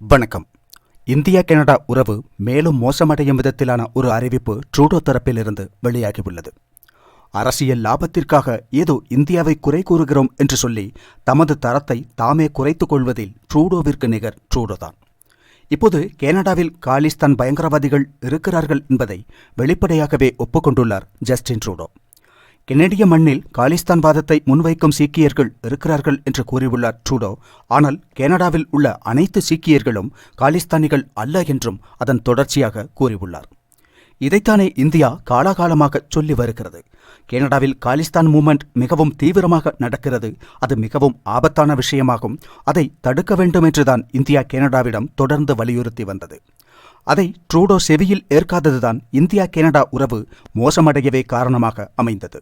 வணக்கம். India Canada உறவு மேலும் மோசமடையும் விதத்திலான ஒரு அறிவிப்பு ட்ரூடோ தரப்பிலிருந்து வெளியாகியுள்ளது. அரசியல் லாபத்திற்காக ஏதோ இந்தியாவை குறை கூறுகிறோம் என்று சொல்லி தமது தரத்தை தாமே குறைத்துக் கொள்வதில் ட்ரூடோவிற்கு நிகர் ட்ரூடோதான் இப்போது கனடாவில் காலிஸ்தான் பயங்கரவாதிகள் இருக்கிறார்கள் என்பதை வெளிப்படையாகவே ஒப்புக்கொண்டுள்ளார் ஜஸ்டின் ட்ரூடோ. கெனடிய மண்ணில் காலிஸ்தான் வாதத்தை முன்வைக்கும் சீக்கியர்கள் இருக்கிறார்கள் என்று கூறியுள்ளார் ட்ரூடோ. ஆனால் கனடாவில் உள்ள அனைத்து சீக்கியர்களும் காலிஸ்தானிகள் அல்ல என்றும் அதன் தொடர்ச்சியாக கூறியுள்ளார். இதைத்தானே இந்தியா காலாகாலமாக சொல்லி வருகிறது. கனடாவில் காலிஸ்தான் மூமெண்ட் மிகவும் தீவிரமாக நடக்கிறது. அது மிகவும் ஆபத்தான விஷயமாகும். அதை தடுக்க வேண்டும் என்றுதான் இந்தியா கனடாவிடம் தொடர்ந்து வலியுறுத்தி வந்தது. அதை ட்ரூடோ செவியில் ஏற்காததுதான் இந்தியா கனடா உறவு மோசமடையவே காரணமாக அமைந்தது.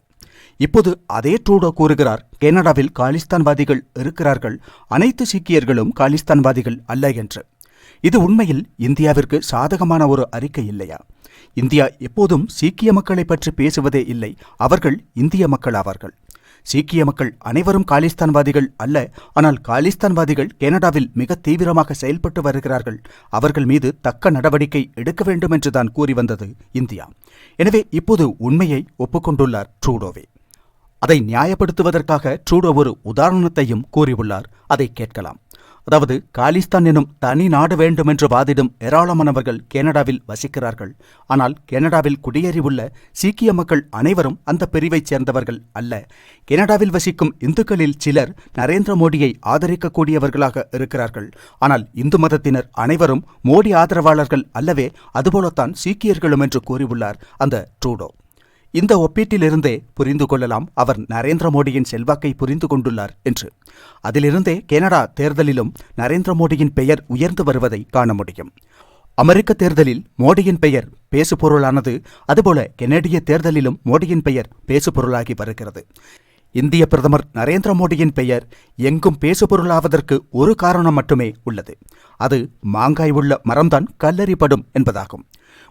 இப்போது அதே ட்ரூடோ கூறுகிறார் கனடாவில் காலிஸ்தான்வாதிகள் இருக்கிறார்கள் அனைத்து சீக்கியர்களும் காலிஸ்தான்வாதிகள் அல்ல என்று. இது உண்மையில் இந்தியாவிற்கு சாதகமான ஒரு அறிக்கை இல்லையா? இந்தியா எப்போதும் சீக்கிய மக்களை பற்றி பேசுவதே இல்லை அவர்கள் இந்திய மக்கள் ஆவார்கள். சீக்கிய மக்கள் அனைவரும் காலிஸ்தான்வாதிகள் அல்ல ஆனால் காலிஸ்தான்வாதிகள் கனடாவில் மிக தீவிரமாக செயல்பட்டு வருகிறார்கள். அவர்கள் மீது தக்க நடவடிக்கை எடுக்க வேண்டும் என்றுதான் கூறி வந்தது இந்தியா. எனவே இப்போது உண்மையை ஒப்புக்கொண்டுள்ளார் ட்ரூடோவே. அதை நியாயப்படுத்துவதற்காக ட்ரூடோ ஒரு உதாரணத்தையும் கூறியுள்ளார். அதை கேட்கலாம். அதாவது காலிஸ்தான் எனும் தனி நாடு வேண்டும் என்று வாதிடும் ஏராளமானவர்கள் கனடாவில் வசிக்கிறார்கள். ஆனால் கனடாவில் குடியேறியுள்ள சீக்கிய மக்கள் அனைவரும் அந்த பிரிவைச் சேர்ந்தவர்கள் அல்ல. கனடாவில் வசிக்கும் இந்துக்களில் சிலர் நரேந்திர மோடியை ஆதரிக்கக்கூடியவர்களாக இருக்கிறார்கள். ஆனால் இந்து மதத்தினர் அனைவரும் மோடி ஆதரவாளர்கள் அல்லவே அதுபோலத்தான் சீக்கியர்களும் என்று கூறியுள்ளார் அந்த ட்ரூடோ. இந்த ஒப்பீட்டிலிருந்தே புரிந்து கொள்ளலாம் அவர் நரேந்திர மோடியின் செல்வாக்கை புரிந்து கொண்டுள்ளார் என்று. அதிலிருந்தே கனடா தேர்தலிலும் நரேந்திர மோடியின் பெயர் உயர்ந்து வருவதை காண முடியும். அமெரிக்க தேர்தலில் மோடியின் பெயர் பேசுபொருளானது அதுபோல கெனடிய தேர்தலிலும் மோடியின் பெயர் பேசுபொருளாகி வருகிறது. இந்திய பிரதமர் நரேந்திர மோடியின் பெயர் எங்கும் பேசுபொருளாவதற்கு ஒரு காரணம் மட்டுமே உள்ளது. அது மாங்காய் உள்ள மரம்தான் கல்லறிப்படும் என்பதாகும்.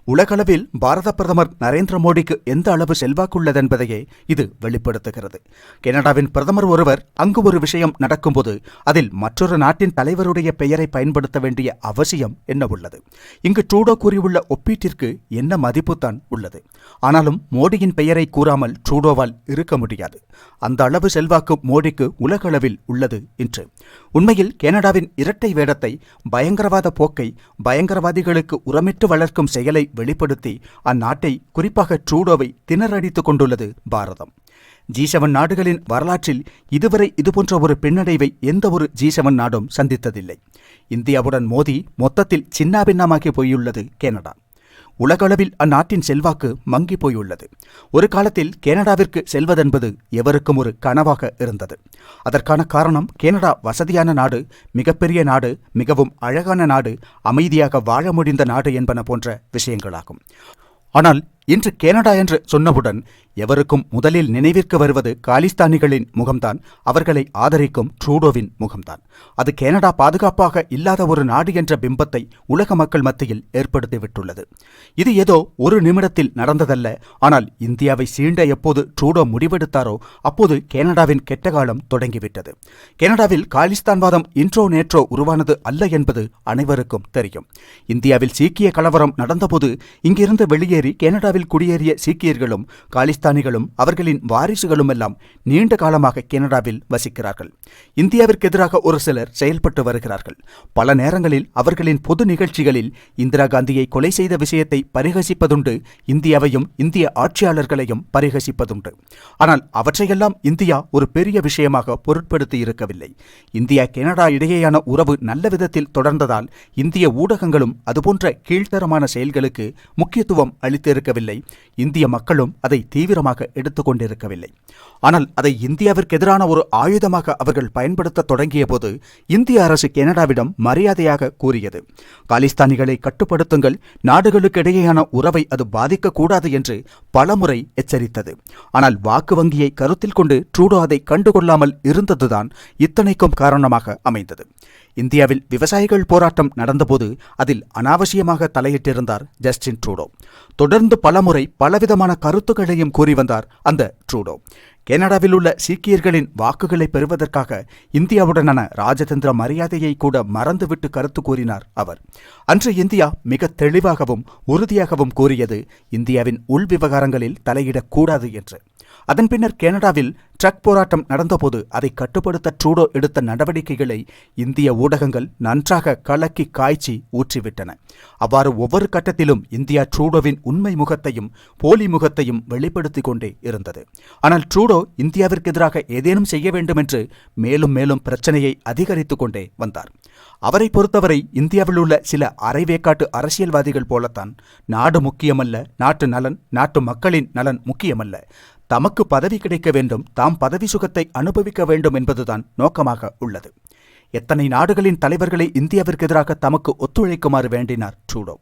உலகளவில் பாரத பிரதமர் நரேந்திர மோடிக்கு எந்த அளவு செல்வாக்குள்ளதென்பதையே இது வெளிப்படுத்துகிறது. கனடாவின் பிரதமர் ஒருவர் அங்கு ஒரு விஷயம் நடக்கும்போது அதில் மற்றொரு நாட்டின் தலைவருடைய பெயரை பயன்படுத்த வேண்டிய அவசியம் என்ன உள்ளது? இங்கு ட்ரூடோ கூறியுள்ள ஒப்பீட்டிற்கு என்ன மதிப்புத்தான் உள்ளது? ஆனாலும் மோடியின் பெயரை கூறாமல் ட்ரூடோவால் இருக்க முடியாது. அந்த அளவு செல்வாக்கு மோடிக்கு உலகளவில் உள்ளது என்று உண்மையில் கனடாவின் இரட்டை வேடத்தை பயங்கரவாத போக்கை பயங்கரவாதிகளுக்கு உரமிட்டு வளர்க்கும் செயலை வெளிப்படுத்தி அந்நாட்டை குறிப்பாக ட்ரூடோவை திணறடித்துக் கொண்டுள்ளது பாரதம். ஜி செவன் நாடுகளின் வரலாற்றில் இதுவரை இதுபோன்ற ஒரு பின்னடைவை எந்த ஒரு ஜி செவன் நாடும் சந்தித்ததில்லை. இந்தியாவுடன் மோதி மொத்தத்தில் சின்னாபின்னமாகி போயுள்ளது கனடா. உலகளவில் அந்நாட்டின் செல்வாக்கு மங்கி போயுள்ளது. ஒரு காலத்தில் கனடாவிற்கு செல்வதென்பது எவருக்கும் ஒரு கனவாக இருந்தது. அதற்கான காரணம் கனடா வசதியான நாடு மிகப்பெரிய நாடு மிகவும் அழகான நாடு அமைதியாக வாழ முடிந்த நாடு என்பன போன்ற விஷயங்களாகும். ஆனால் இன்று கனடா என்று சொன்னவுடன் எவருக்கும் முதலில் நினைவிற்கு வருவது காலிஸ்தானிகளின் முகம்தான் அவர்களை ஆதரிக்கும் ட்ரூடோவின் முகம்தான். அது கனடா பாதுகாப்பாக இல்லாத ஒரு நாடு என்ற பிம்பத்தை உலக மக்கள் மத்தியில் ஏற்படுத்திவிட்டுள்ளது. இது ஏதோ ஒரு நிமிடத்தில் நடந்ததல்ல ஆனால் இந்தியாவை சீண்ட எப்போது ட்ரூடோ முடிவெடுத்தாரோ அப்போது கனடாவின் கெட்ட காலம் தொடங்கிவிட்டது. கனடாவில் காலிஸ்தான்வாதம் இன்றோ நேற்றோ உருவானது அல்ல என்பது அனைவருக்கும் தெரியும். இந்தியாவில் சீக்கிய கலவரம் நடந்தபோது இங்கிருந்து வெளியேறி கனடாவில் குடியேறிய சீக்கியர்களும் காலிஸ்தானிகளும் அவர்களின் வாரிசுகளும் எல்லாம் நீண்ட காலமாக கனடாவில் வசிக்கிறார்கள். இந்தியாவிற்கு எதிராக ஒரு சிலர் செயல்பட்டு வருகிறார்கள். பல நேரங்களில் அவர்களின் பொது நிகழ்ச்சிகளில் இந்திரா காந்தியை கொலை செய்த விஷயத்தை பரிகசிப்பதுண்டு இந்தியாவையும் இந்திய ஆட்சியாளர்களையும் பரிகசிப்பதுண்டு. ஆனால் அவற்றையெல்லாம் இந்தியா ஒரு பெரிய விஷயமாக பொருட்படுத்தி இருக்கவில்லை. இந்தியா கனடா இடையேயான உறவு நல்ல விதத்தில் தொடர்ந்ததால் இந்திய ஊடகங்களும் அதுபோன்ற கீழ்த்தரமான செயல்களுக்கு முக்கியத்துவம் அளித்திருக்கவில்லை. இந்திய மக்களும் அதை தீவிரமாக எடுத்துக்கொண்டிருக்கவில்லை. ஆனால் அதை இந்தியாவிற்கு எதிரான ஒரு ஆயுதமாக அவர்கள் பயன்படுத்த தொடங்கிய போது இந்திய அரசு கனடாவிடம் மரியாதையாக கூறியது. காலிஸ்தானிகளை கட்டுப்படுத்துங்கள் நாடுகளுக்கு இடையேயான உறவை அது பாதிக்கக்கூடாது என்று பலமுறை எச்சரித்தது. ஆனால் வாக்கு வங்கியை கருத்தில் கொண்டு ட்ரூடோ அதை கண்டுகொள்ளாமல் இருந்ததுதான் இத்தனைக்கும் காரணமாக அமைந்தது. இந்தியாவில் விவசாயிகள் போராட்டம் நடந்தபோது அதில் அனாவசியமாக தலையிட்டிருந்தார் ஜஸ்டின் ட்ரூடோ. தொடர்ந்து பலமுறை பலவிதமான கருத்துக்களையும் கூறி வந்தார் அந்த ட்ரூடோ. கனடாவில் உள்ள சீக்கியர்களின் வாக்குகளை பெறுவதற்காக இந்தியாவுடனான ராஜதந்திர மரியாதையை கூட மறந்துவிட்டு கருத்து கூறினார் அவர். அன்று இந்தியா மிக தெளிவாகவும் உறுதியாகவும் கூறியது இந்தியாவின் உள் விவகாரங்களில் தலையிடக்கூடாது என்று. அதன் பின்னர் கனடாவில் ட்ரக் போராட்டம் நடந்தபோது அதை கட்டுப்படுத்த ட்ரூடோ எடுத்த நடவடிக்கைகளை இந்திய ஊடகங்கள் நன்றாக கலக்கி காய்ச்சி ஊற்றிவிட்டன. அவ்வாறு ஒவ்வொரு கட்டத்திலும் இந்தியா ட்ரூடோவின் உண்மை முகத்தையும் போலி முகத்தையும் வெளிப்படுத்திக் கொண்டே இருந்தது. ஆனால் ட்ரூடோ இந்தியாவிற்கு எதிராக ஏதேனும் செய்ய வேண்டும் என்று மேலும் மேலும் பிரச்சனையை அதிகரித்துக் கொண்டே வந்தார். அவரை பொறுத்தவரை இந்தியாவில் உள்ள சில அரைவேக்காட்டு அரசியல்வாதிகள் போலத்தான். நாடு முக்கியமல்ல நாட்டு நலன் நாட்டு மக்களின் நலன் முக்கியமல்ல. தமக்கு பதவி கிடைக்க வேண்டும் தாம் பதவி சுகத்தை அனுபவிக்க வேண்டும் என்பதுதான் நோக்கமாக உள்ளது. எத்தனை நாடுகளின் தலைவர்களை இந்தியாவிற்கு எதிராக தமக்கு ஒத்துழைக்குமாறு வேண்டினார் ட்ரூடோ.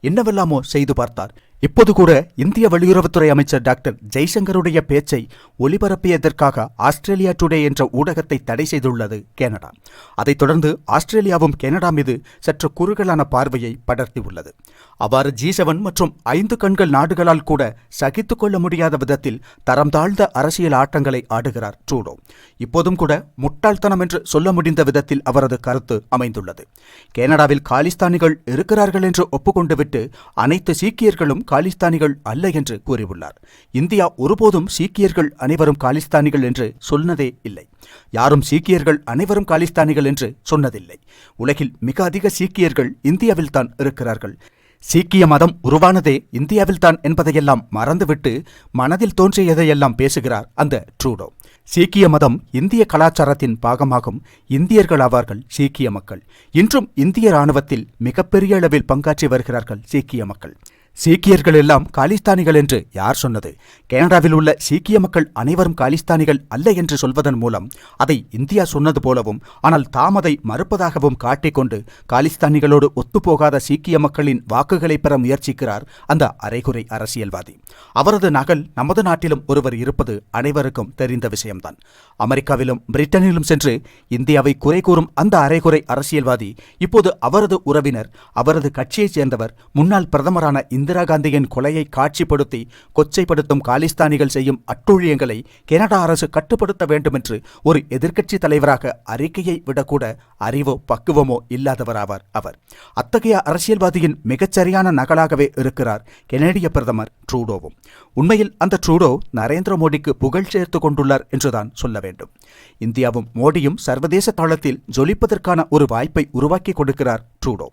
என்னவெல்லாமோ செய்து பார்த்தார். இப்போது கூட இந்திய வெளியுறவுத்துறை அமைச்சர் டாக்டர் ஜெய்சங்கருடைய பேச்சை ஒலிபரப்பியதற்காக ஆஸ்திரேலியா டுடே என்ற ஊடகத்தை தடை செய்துள்ளது கனடா. அதைத் தொடர்ந்து ஆஸ்திரேலியாவும் கனடா மீது சற்று குறுகலான பார்வையை படர்த்தியுள்ளது அவ்வாறு ஜி செவன் மற்றும் ஐந்து கண்கள் நாடுகளால் கூட சகித்துக்கொள்ள முடியாத விதத்தில் தரம் தாழ்ந்த அரசியல் ஆட்டங்களை ஆடுகிறார் ட்ரூடோ. இப்போதும் கூட முட்டாள்தனம் என்று சொல்ல முடிந்த விதத்தில் அவரது கருத்து அமைந்துள்ளது. கனடாவில் காலிஸ்தானிகள் இருக்கிறார்கள் என்று ஒப்புக்கொண்டுவிட்டு அனைத்து சீக்கியர்களும் காலிஸ்தானிகள் அல்ல என்று கூறியுள்ளார். இந்தியா ஒருபோதும் சீக்கியர்கள் அனைவரும் காலிஸ்தானிகள் என்று சொன்னதே இல்லை. யாரும் சீக்கியர்கள் அனைவரும் காலிஸ்தானிகள் என்று சொன்னதில்லை. உலகில் மிக அதிக சீக்கியர்கள் இந்தியாவில்தான் இருக்கிறார்கள். சீக்கிய மதம் உருவானதே இந்தியாவில்தான் என்பதையெல்லாம் மறந்துவிட்டு மனதில் தோன்றியதையெல்லாம் பேசுகிறார் அந்த ட்ரூடோ. சீக்கிய மதம் இந்திய கலாச்சாரத்தின் பாகமாகும். இந்தியர்கள் ஆவார்கள் சீக்கிய மக்கள். இன்றும் இந்திய ராணுவத்தில் மிகப்பெரிய அளவில் பங்காற்றி வருகிறார்கள் சீக்கிய மக்கள். சீக்கியர்கள் எல்லாம் காலிஸ்தானிகள் என்று யார் சொன்னது? கனடாவில் உள்ள சீக்கிய மக்கள் அனைவரும் காலிஸ்தானிகள் அல்ல என்று சொல்வதன் மூலம் அதை இந்தியா சொன்னது போலவும் ஆனால் தாம் அதை மறுப்பதாகவும் காட்டிக்கொண்டு காலிஸ்தானிகளோடு ஒத்துப்போகாத சீக்கிய மக்களின் வாக்குகளை பெற முயற்சிக்கிறார் அந்த அரைகுறை அரசியல்வாதி. அவரது நகல் நமது நாட்டிலும் ஒருவர் இருப்பது அனைவருக்கும் தெரிந்த விஷயம்தான். அமெரிக்காவிலும் பிரிட்டனிலும் சென்று இந்தியாவை குறை கூறும் அந்த அரைகுறை அரசியல்வாதி இப்போது அவரது உறவினர் அவரது கட்சியைச் சேர்ந்தவர் முன்னாள் பிரதமரான இந்திரா காந்தியின் கொலையை காட்சிப்படுத்தி கொச்சைப்படுத்தும் காலிஸ்தானிகள் செய்யும் அட்டூழியங்களை கனடா அரசு கட்டுப்படுத்த வேண்டுமென்று ஒரு எதிர்க்கட்சி தலைவராக அறிக்கையை விடக்கூட அறிவோ பக்குவமோ இல்லாதவராவார் அவர். அத்தகைய அரசியல்வாதியின் மிகச்சரியான நகலாகவே இருக்கிறார் கெனடிய பிரதமர் ட்ரூடோவும். உண்மையில் அந்த ட்ரூடோ நரேந்திர மோடிக்கு புகழ் சேர்த்து கொண்டுள்ளார் என்றுதான் சொல்ல வேண்டும். இந்தியாவும் மோடியும் சர்வதேச தளத்தில் ஜொலிப்பதற்கான ஒரு வாய்ப்பை உருவாக்கி கொடுக்கிறார் ட்ரூடோ.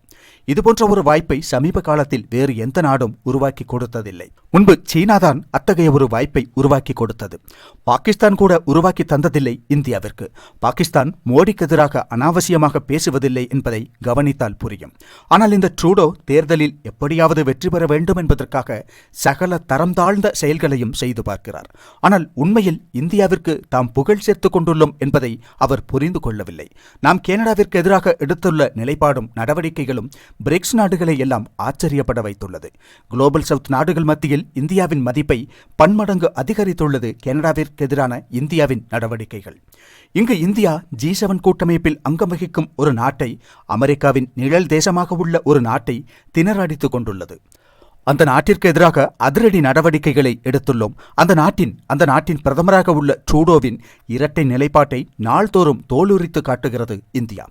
இதுபோன்ற ஒரு வாய்ப்பை சமீப காலத்தில் வேறு எந்த நாடும் உருவாக்கி கொடுத்ததில்லை. முன்பு சீனாதான் அத்தகைய ஒரு வாய்ப்பை உருவாக்கி கொடுத்தது. பாகிஸ்தான் கூட உருவாக்கி தந்ததில்லை இந்தியாவிற்கு. பாகிஸ்தான் மோடிக்கு எதிராக அனாவசிய அனாவசியமாக பேசுவதில்லை என்பதை கவனித்தால் புரியும். ஆனால் இந்த ட்ரூடோ தேர்தலில் எப்படியாவது வெற்றி பெற வேண்டும் என்பதற்காக சகல தரம் தாழ்ந்த செயல்களையும் செய்து பார்க்கிறார். ஆனால் உண்மையில் இந்தியாவிற்கு தாம் புகழ் சேர்த்துக் கொண்டுள்ளோம் என்பதை அவர் புரிந்து கொள்ளவில்லை. நாம் கனடாவிற்கு எதிராக எடுத்துள்ள நிலைப்பாடும் நடவடிக்கைகளும் பிரிக்ஸ் நாடுகளை எல்லாம் ஆச்சரியப்பட வைத்துள்ளது. குளோபல் சவுத் நாடுகள் மத்தியில் இந்தியாவின் மதிப்பை பன்மடங்கு அதிகரித்துள்ளது கனடாவிற்கு எதிரான இந்தியாவின் நடவடிக்கைகள். இங்கு இந்தியா ஜி செவன் கூட்டமைப்பில் அங்கம் வகிக்கும் ஒரு நாட்டை அமெரிக்காவின் நிழல் தேசமாக உள்ள ஒரு நாட்டை திணறடித்துக் கொண்டுள்ளது. அந்த நாட்டிற்கு எதிராக அதிரடி நடவடிக்கைகளை எடுத்துள்ளோம். அந்த நாட்டின் அந்த நாட்டின் பிரதமராக உள்ள ட்ரூடோவின் இரட்டை நிலைப்பாட்டை நாள்தோறும் தோலுரித்து காட்டுகிறது இந்தியா.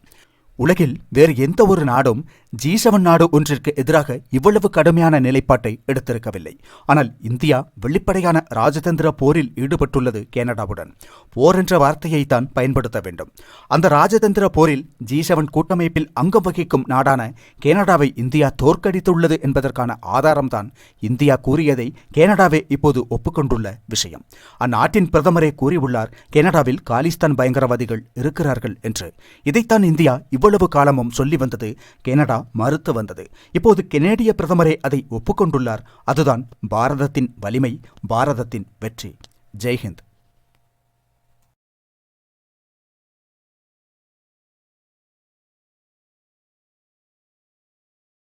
உலகில் வேறு எந்த ஒரு நாடும் ஜி செவன் நாடு ஒன்றிற்கு எதிராக இவ்வளவு கடுமையான நிலைப்பாட்டை எடுத்திருக்கவில்லை. ஆனால் இந்தியா வெளிப்படையான ராஜதந்திர போரில் ஈடுபட்டுள்ளது கனடாவுடன். போர் என்ற வார்த்தையை தான் பயன்படுத்த வேண்டும். அந்த ராஜதந்திர போரில் ஜி செவன் கூட்டமைப்பில் அங்கம் வகிக்கும் நாடான கனடாவை இந்தியா தோற்கடித்துள்ளது என்பதற்கான ஆதாரம்தான் இந்தியா கூறியதை கனடாவே இப்போது ஒப்புக்கொண்டுள்ள விஷயம். அந்நாட்டின் பிரதமரே கூறியுள்ளார் கனடாவில் காலிஸ்தான் பயங்கரவாதிகள் இருக்கிறார்கள் என்று. இதைத்தான் இந்தியா இவ்வளவு காலமும் சொல்லி வந்தது கனடா மறுத்து வந்தது. இப்போது கெனேடிய பிரதமரே அதை ஒப்புக்கொண்டுள்ளார். அதுதான் பாரதத்தின் வலிமை பாரதத்தின் வெற்றி. ஜெய்ஹிந்த்.